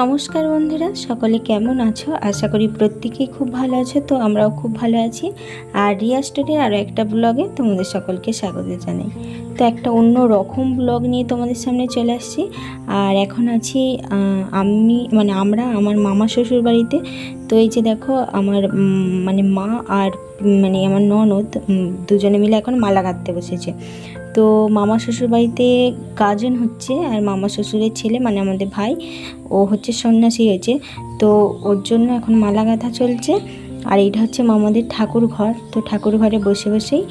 নমস্কার বন্ধুরা, সকলে কেমন আছো? আশা করি প্রত্যেকেই খুব ভালো আছো, তো আমরাও খুব ভালো আছি। আর রিয়া স্টোরির আরও একটা ব্লগে তোমাদের সকলকে স্বাগত জানাই। তো একটা অন্য রকম ব্লগ নিয়ে তোমাদের সামনে চলে আসছি। আর এখন আছি আমি মানে আমরা, আমার মামা শ্বশুর বাড়িতে। তো এই যে দেখো, আমার মানে মা আর মানে আমার ননদ দুজনে মিলে এখন মালা গাঁথতে বসেছে। তো মামা শ্বশুর বাড়িতে গাজন হচ্ছে আর মামা শ্বশুরের ছেলে মানে আমাদের ভাই, ও হচ্ছে সন্ন্যাসী হয়েছে। তো ওর জন্য এখন মালা গাঁথা চলছে। আর এইটা হচ্ছে মামাদের ঠাকুর ঘর। তো ঠাকুর ঘরে বসে বসেই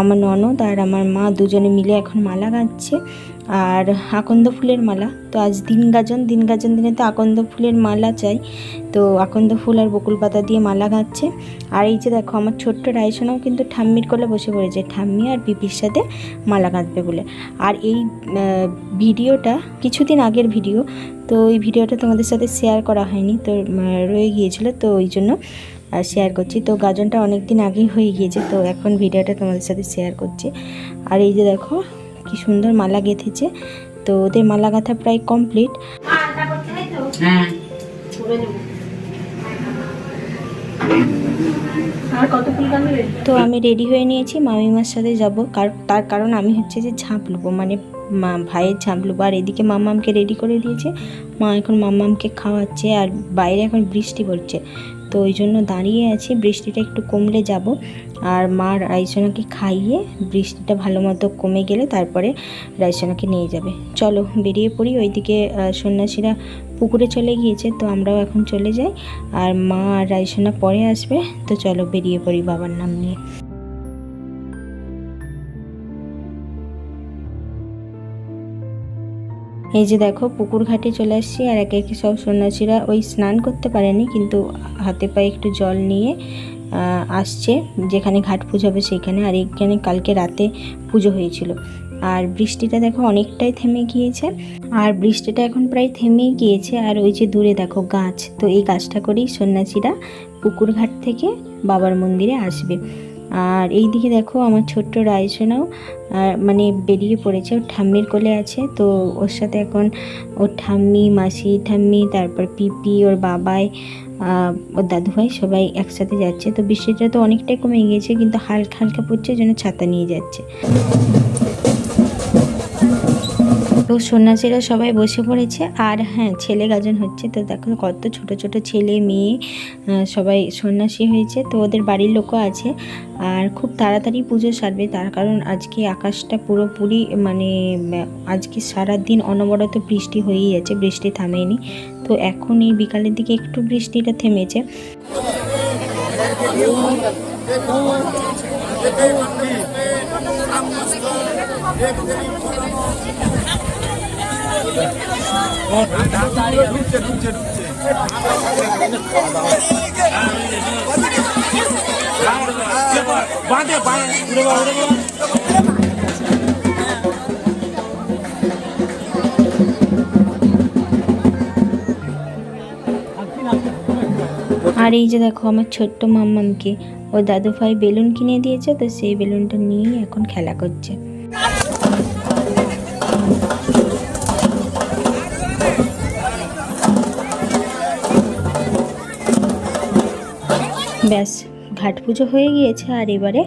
আমার ননদ আর আমার মা দুজনে মিলে এখন মালা গাঁথছে আর আকন্দ ফুলের মালা। তো আজ দিন গাজন দিন গাজন দিনে তো আকন্দ ফুলের মালা চাই। তো আকন্দ ফুল আর বকুল পাতা দিয়ে মালা গাঁথছে আর এই যে দেখো, আমার ছোট্ট রায়সোনাও কিন্তু ঠাম্মির কোলে বসে পড়েছে। ঠাম্মি আর পিপির সাথে মালা গাঁথবে বলে। আর এই ভিডিওটা কিছুদিন আগের ভিডিও। তো এই ভিডিওটা তোমাদের সাথে শেয়ার করা হয়নি। তো রয়ে গিয়েছিল। তো ওই জন্য শেয়ার করছি। তো গাজনটা অনেক দিন আগেই হয়ে গিয়েছে তো এখন ভিডিওটা তোমাদের সাথে শেয়ার করছি। আর এই যে দেখো কি সুন্দর মালা গেঁথেছে। তো ওদের মালা গাঁথা প্রায় কমপ্লিট হ্যাঁ। তো আমি রেডি হয়ে নিয়েছি মামিমার সাথে যাব। তার কারণ আমি হচ্ছে যে ঝাঁপ নেব মানে মা ভাইয়ের ঝাঁপ নেব আর এদিকে মামামকে রেডি করে দিয়েছে। মা এখন মামামকে খাওয়াচ্ছে আর বাইরে এখন বৃষ্টি পড়ছে। তো ওই জন্য দাঁড়িয়ে আছি, বৃষ্টিটা একটু কমলে যাব। আর মা রাইসোনাকে খাইয়ে বৃষ্টিটা ভালো মতো কমে গেলে তারপরে রাইসোনাকে নিয়ে যাবে। চলো বেরিয়ে পড়ি, ওইদিকে সন্ন্যাসীরা পুকুরে চলে গিয়েছে, তো আমরাও এখন চলে যাই। আর মা আর রাইসোনা পরে আসবে, তো চলো বেরিয়ে পড়ি বাবার নাম নিয়ে। এই যে দেখো, পুকুর ঘাটে চলে আসছি আর একে একে সব সন্ন্যাসীরা ওই স্নান করতে পারেনি, কিন্তু হাতে পায়ে একটু জল নিয়ে আসছে। যেখানে ঘাট পুজো হবে সেইখানে। আর এখানে কালকে রাতে পুজো হয়েছিল। আর বৃষ্টিটা দেখো অনেকটাই থেমে গিয়েছে। আর বৃষ্টিটা এখন প্রায় থেমেই গিয়েছে। আর ওই যে দূরে দেখো গাছ। তো এই গাছটা করেই সন্ন্যাসীরা পুকুর ঘাট থেকে বাবার মন্দিরে আসবে। আর এই দিকে দেখো আমার ছোট্ট রায়সোনাও মানে বেরিয়ে পড়েছে, ওর ঠাম্মির কোলে আছে। তো ওর সাথে এখন ওর ঠাম্মি, মাসি, ঠাম্মি, তারপর পিপি, ওর বাবাই ওর দাদুভাই সবাই একসাথে যাচ্ছে। তো বৃষ্টিটা তো অনেকটাই কমে গিয়েছে, কিন্তু হালকা হালকা পড়ছে জন্য ছাতা নিয়ে যাচ্ছে। তো সন্ন্যাসীরা সবাই বসে পড়েছে আর হ্যাঁ ছেলে গাজন হচ্ছে তো দেখো কত ছোট ছোট ছেলে মেয়ে সবাই সন্ন্যাসী হয়েছে তো ওদের বাড়ির লোকও আছে আর খুব তাড়াতাড়ি পুজো সারবে তার কারণ আজকে আকাশটা পুরোপুরি মানে আজকে সারা দিন অনবরত বৃষ্টি হয়েই আছে বৃষ্টি থামেনি তো এখন এই বিকালের দিকে একটু বৃষ্টিটা থেমেছে আর এই যে দেখো আমার ছোট্ট মাম্মামকে ও দাদু ভাই বেলুন কিনে দিয়েছে, তো সেই বেলুনটা নিয়েই এখন খেলা করছে। ব্যাস, ঘাট পুজো হয়ে গিয়েছে আর এবারে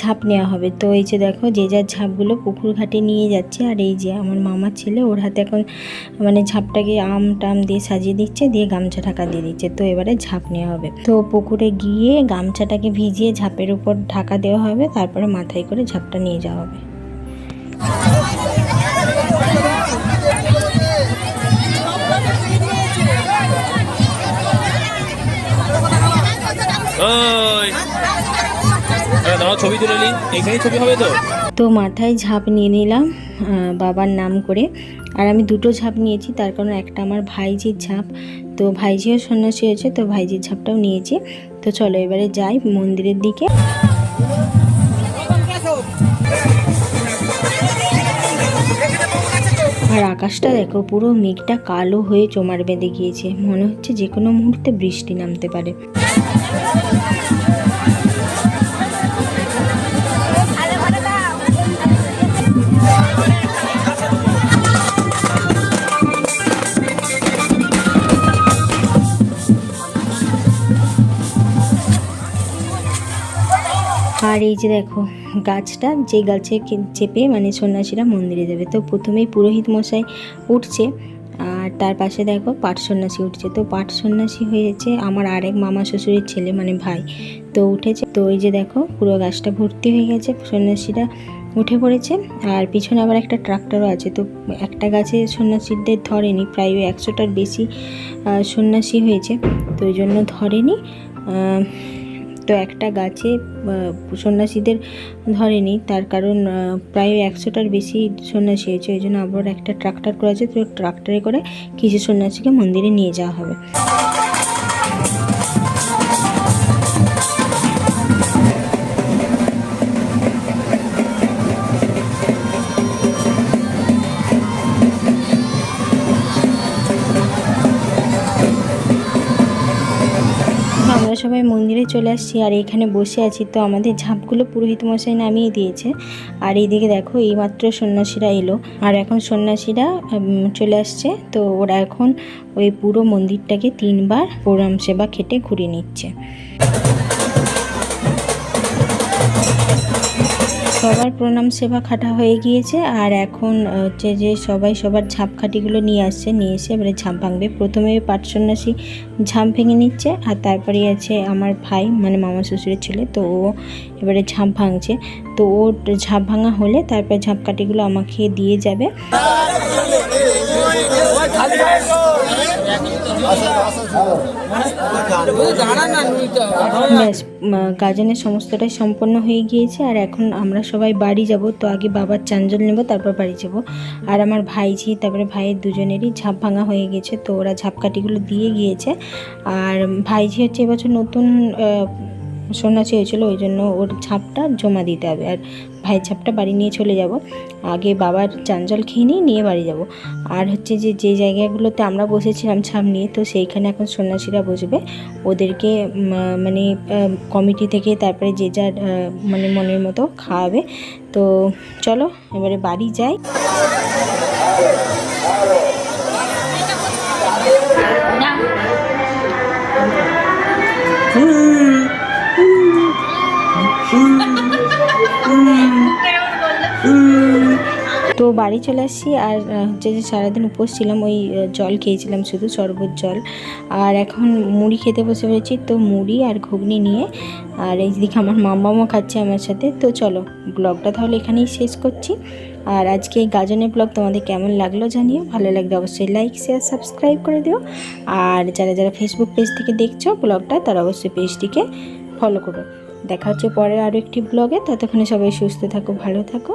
ঝাঁপ নেওয়া হবে। তো এই যে দেখো, যে যার ঝাঁপগুলো পুকুর ঘাটে নিয়ে যাচ্ছে, আর এই যে আমার মামার ছেলে, ওর হাতে এখন মানে ঝাঁপটাকে আম টাম দিয়ে সাজিয়ে দিচ্ছে, দিয়ে গামছা ঢাকা দিয়ে দিচ্ছে। তো এবারে ঝাঁপ নেওয়া হবে। তো পুকুরে গিয়ে গামছাটাকে ভিজিয়ে ঝাঁপের উপর ঢাকা দেওয়া হবে, তারপরে মাথায় করে ঝাঁপটা নিয়ে যাওয়া হবে। তো? মাথায় ঝাঁপ নিয়ে নিলাম বাবার নাম করে। আর আমি দুটো ঝাঁপ নিয়েছি, তার কারণ একটা আমার ভাইজির ঝাঁপ। তো ভাইজিও সন্ন্যাসী হয়েছে, তো ভাইজির ঝাঁপটাও নিয়েছি। তো চলো, এবারে যাই মন্দিরের দিকে। আর আকাশটা দেখো, পুরো মেঘটা কালো হয়ে চোমার বেঁধে গিয়েছে। মনে হচ্ছে যে কোনো মুহূর্তে বৃষ্টি নামতে পারে। আর এই যে দেখো, গাছটা যে গাছে চেপে মানে সন্ন্যাসীরা মন্দিরে যাবে। তো প্রথমেই পুরোহিত মশাই উঠছে, আর তার পাশে দেখো পাট সন্ন্যাসী উঠছে। তো পাট সন্ন্যাসী হয়েছে আমার আরেক মামা শ্বশুরের ছেলে মানে ভাই। তো উঠেছে, তো ওই যে দেখো পুরো গাছটা ভর্তি হয়ে গেছে, সন্ন্যাসীরা উঠে পড়েছে। আর পিছনে আবার একটা ট্রাক্টরও আছে। তো একটা গাছে সন্ন্যাসীদের ধরেনি, প্রায় একশোটার বেশি সন্ন্যাসী হয়েছে। তো ওই জন্য ধরেনি তো একটা গাছে সন্ন্যাসীদের ধরেনি, তার কারণ প্রায় একশোটার বেশি সন্ন্যাসী হয়েছে, ওই জন্য আবার একটা ট্রাক্টর করেছে তো ট্রাক্টরে করে কিছু সন্ন্যাসীকে মন্দিরে নিয়ে যাওয়া হবে। সবাই মন্দিরে চলে আসছি আর এখানে বসে আছি। তো আমাদের ঝাঁপগুলো পুরোহিত মশাই নামিয়ে দিয়েছে। আর এইদিকে দেখো, এইমাত্র সন্ন্যাসীরা এলো। আর এখন সন্ন্যাসীরা চলে আসছে। তো ওরা এখন ওই পুরো মন্দিরটাকে তিনবার প্রণাম সেবা খেটে ঘুরে নিচ্ছে। সবার প্রণাম সেবা খাটা হয়ে গিয়েছে আর এখন হচ্ছে যে সবাই সবার ঝাঁপখাটিগুলো নিয়ে আসছে, নিয়ে এসে এবারে ঝাঁপ ভাঙবে। প্রথমে পাট সন্ন্যাসী ঝাঁপ ভেঙে নিচ্ছে আর তারপরে আছে আমার ভাই মানে মামা শ্বশুরের ছেলে, তো ও এবারে ঝাঁপ ভাঙছে। তো ও ঝাঁপ ভাঙা হলে তারপর ঝাঁপকাঠিগুলো আমাকে দিয়ে যাবে। ব্যাস। গাজনের সমস্তটাই সম্পন্ন হয়ে গিয়েছে আর এখন আমরা সবাই বাড়ি যাব। তো আগে বাবার চাঞ্জল নেব, তারপর বাড়ি যাব। আর আমার ভাইঝি, তারপরে ভাইয়ের দুজনেরই ঝাঁপ ভাঙা হয়ে গেছে, তো ওরা ঝাঁপকাঠিগুলো দিয়ে গিয়েছে। আর ভাইঝি হচ্ছে এবছর নতুন সন্ন্যাসী হয়েছিল, ওই জন্য ওর ছাপটা জমা দিতে হবে। আর ভাইয়ের ছাপটা বাড়ি নিয়ে চলে যাব। আগে বাবার চাঞ্জল খেয়ে নিয়ে নিয়ে বাড়ি যাব। আর হচ্ছে যে যে জায়গাগুলোতে আমরা বসেছিলাম ছাপ নিয়ে, তো সেইখানে এখন সন্ন্যাসীরা বসবে। ওদেরকে মানে কমিটি থেকে তারপরে যে যার মানে মনের মতো খাওয়াবে। তো চলো, এবারে বাড়ি যাই। তো বাড়ি চলে আসছি আর হচ্ছে যে সারাদিন উপোস ছিলাম, ওই জল খেয়েছিলাম শুধু, শরবত জল। আর এখন মুড়ি খেতে বসে পড়েছি, তো মুড়ি আর ঘুগনি নিয়ে। আর এইদিকে আমার মামামও খাচ্ছে আমার সাথে, তো চলো ব্লগটা তাহলে এখানেই শেষ করছি। আর আজকে এই গাজনের ব্লগ তোমাদের কেমন লাগল জানিও, ভালো লাগলে অবশ্যই লাইক শেয়ার সাবস্ক্রাইব করে দিও। আর যারা যারা ফেসবুক পেজ থেকে দেখছ ব্লগটা, তারা অবশ্যই পেজটিকে ফলো করো। দেখা হচ্ছে পরে আরও একটি ব্লগে, ততক্ষণে সবাই সুস্থ থাকো, ভালো থাকো।